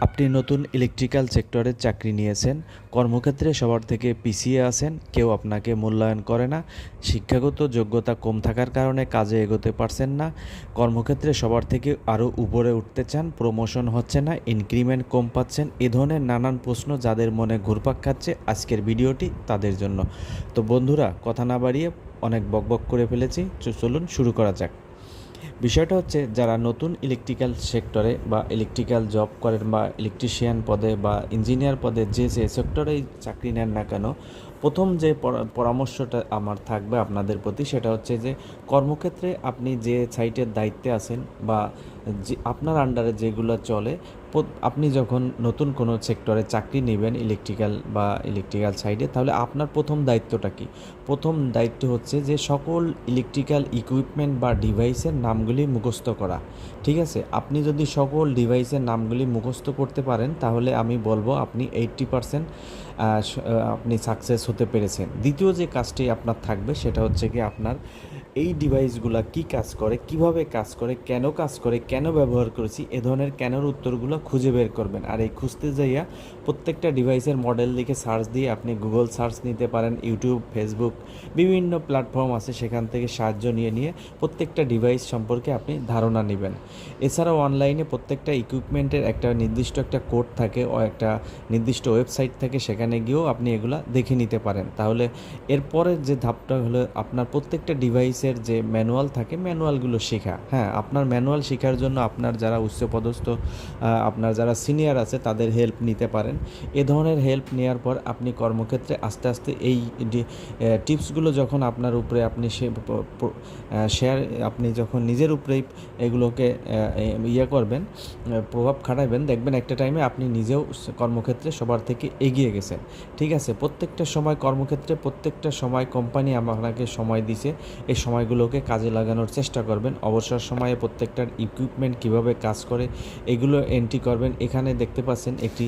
আপনি নতুন ইলেকট্রিক্যাল সেক্টরে চাকরি নিয়েছেন, কর্মক্ষেত্রে সবার থেকে পিছিয়ে আছেন, কেউ আপনাকে মূল্যায়ন করে না, শিক্ষাগত যোগ্যতা কম থাকার কারণে কাজে এগোতে পারছেন না, কর্মক্ষেত্রে সবার থেকে আরও উপরে উঠতে চান প্রমোশন হচ্ছে না ইনক্রিমেন্ট কম পাচ্ছেন, এ ধরনের নানান প্রশ্ন যাদের মনে ঘুরপাক খাচ্ছে আজকের ভিডিওটি তাদের জন্য। তো বন্ধুরা, কথা না বাড়িয়ে অনেক বকবক করে ফেলেছি, চলুন শুরু করা যাক। বিষয়টা হচ্ছে যারা নতুন ইলেকট্রিক্যাল সেক্টরে বা ইলেকট্রিক্যাল জব করেন বা ইলেকট্রিশিয়ান পদে বা ইঞ্জিনিয়ার পদে যে যে সেক্টরেই চাকরি নেন না কেন, প্রথম যে পরামর্শটা আমার থাকবে আপনাদের প্রতি সেটা হচ্ছে যে কর্মক্ষেত্রে আপনি যে সাইটের দায়িত্বে আছেন বা যে আপনার আন্ডারে যেগুলো চলে আপনি যখন নতুন কোনো সেক্টরে চাকরি নেবেন ইলেকট্রিক্যাল বা ইলেকট্রিক্যাল সাইডে তাহলে আপনার প্রথম দায়িত্বটা কি? প্রথম দায়িত্ব হচ্ছে যে সকল ইলেকট্রিক্যাল ইকুইপমেন্ট বা ডিভাইসের নামগুলি মুখস্থ করা। ঠিক আছে? আপনি যদি সকল ডিভাইসের নামগুলি মুখস্থ করতে পারেন, তাহলে আমি বলব আপনি এইট্টি পারসেন্ট আপনি সাকসেস হতে পেরেছেন। দ্বিতীয় যে কাজটি আপনার থাকবে, সেটা হচ্ছে কি আপনার এই ডিভাইসগুলো কি কাজ করে, কীভাবে কাজ করে, কেন কাজ করে, কেন ব্যবহার করেছি, এ ধরনের কেনর উত্তরগুলো খুঁজে বের করবেন। আর এই খুঁজতে যাইয়া প্রত্যেকটা ডিভাইসের মডেল লিখে সার্চ দিয়ে আপনি গুগল সার্চ নিতে পারেন ইউটিউব ফেসবুক বিভিন্ন প্ল্যাটফর্ম আছে সেখান থেকে সাহায্য নিয়ে নিয়ে প্রত্যেকটা ডিভাইস সম্পর্কে আপনি ধারণা নেবেন। এছাড়াও অনলাইনে প্রত্যেকটা ইকুইপমেন্টের একটা নির্দিষ্ট একটা কোড থাকে ও একটা নির্দিষ্ট ওয়েবসাইট থাকে, সেখানে গিয়েও আপনি এগুলা দেখে নিতে পারেন। তাহলে এরপরের যে ধাপটা হলো, আপনার প্রত্যেকটা ডিভাইসের যে ম্যানুয়াল থাকে, ম্যানুয়ালগুলো শেখা। হ্যাঁ আপনার ম্যানুয়াল শেখার জন্য আপনার যারা উচ্চপদস্থ আপনার যারা সিনিয়র আছে, তাদের হেল্প নিতে পারেন। এ ধরনের হেল্প নেওয়ার পর আপনি কর্মক্ষেত্রে আস্তে আস্তে এই টিপসগুলো যখন আপনার উপরে আপনি শেয়ার আপনি যখন নিজের উপরেই এগুলোকে ইয়ে করবেন প্রভাব খাটাবেন দেখবেন একটা টাইমে আপনি নিজেও কর্মক্ষেত্রে সবার থেকে এগিয়ে গেছেন। ঠিক আছে? প্রত্যেকটা সময় কর্মক্ষেত্রে প্রত্যেকটা সময় কোম্পানি আপনাকে সময় দিছে, এই সময়গুলোকে কাজে লাগানোর চেষ্টা করবেন। অবসর সময়ে প্রত্যেকটার ইকুইপমেন্ট কীভাবে কাজ করে, এগুলো এন্ট্রি করবেন। এখানে দেখতে পাচ্ছেন একটি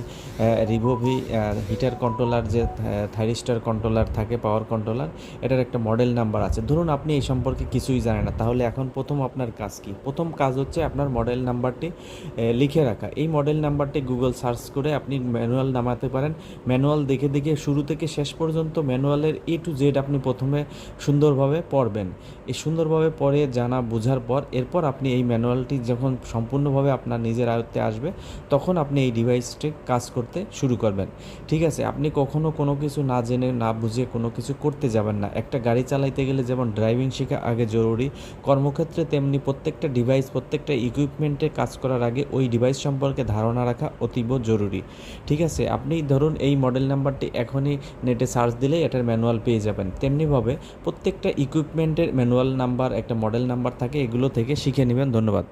রিভোভি হিটার কন্ট্রোলার যে থাইরিস্টার কন্ট্রোলার থাকে পাওয়ার কন্ট্রোলার এটার একটা মডেল নাম্বার আছে। ধরুন আপনি এই সম্পর্কে কিছুই জানেন না, তাহলে এখন প্রথম আপনার কাজ কি? প্রথম কাজ হচ্ছে আপনার মডেল নাম্বারটি লিখে রাখা। এই মডেল নাম্বারটি গুগল সার্চ করে আপনি ম্যানুয়াল নামাতে পারেন। ম্যানুয়াল দেখে দেখে শুরু থেকে শেষ পর্যন্ত ম্যানুয়ালের এ টু জেড আপনি প্রথমে সুন্দরভাবে পড়বেন। এই সুন্দরভাবে পরে জানা, বোঝার পর, এরপর আপনি এই ম্যানুয়ালটি যখন সম্পূর্ণভাবে আপনার নিজের আয়ত্তে আসবে, তখন আপনি এই ডিভাইসটি কাজ করতে শুরু করবেন। ঠিক আছে, আপনি কখনো কোনো কিছু না জেনে, না বুঝে কোনো কিছু করতে যাবেন না। একটা গাড়ি চালাইতে গেলে যেমন ড্রাইভিং শেখা আগে জরুরি, কর্মক্ষেত্রে তেমনি প্রত্যেকটা ডিভাইস, প্রত্যেকটা ইকুইপমেন্টে কাজ করার আগে ওই ডিভাইস সম্পর্কে ধারণা রাখা অতীব জরুরি। ঠিক আছে, আপনি ধরুন এই মডেল নাম্বারটি এখনই নেটে সার্চ দিলেই এটার ম্যানুয়াল পেয়ে যাবেন। তেমনিভাবে প্রত্যেকটা ইকুইপমেন্টের ম্যানুয়াল নাম্বার একটা মডেল নাম্বার থাকে এগুলো থেকে শিখে নেবেন ধন্যবাদ।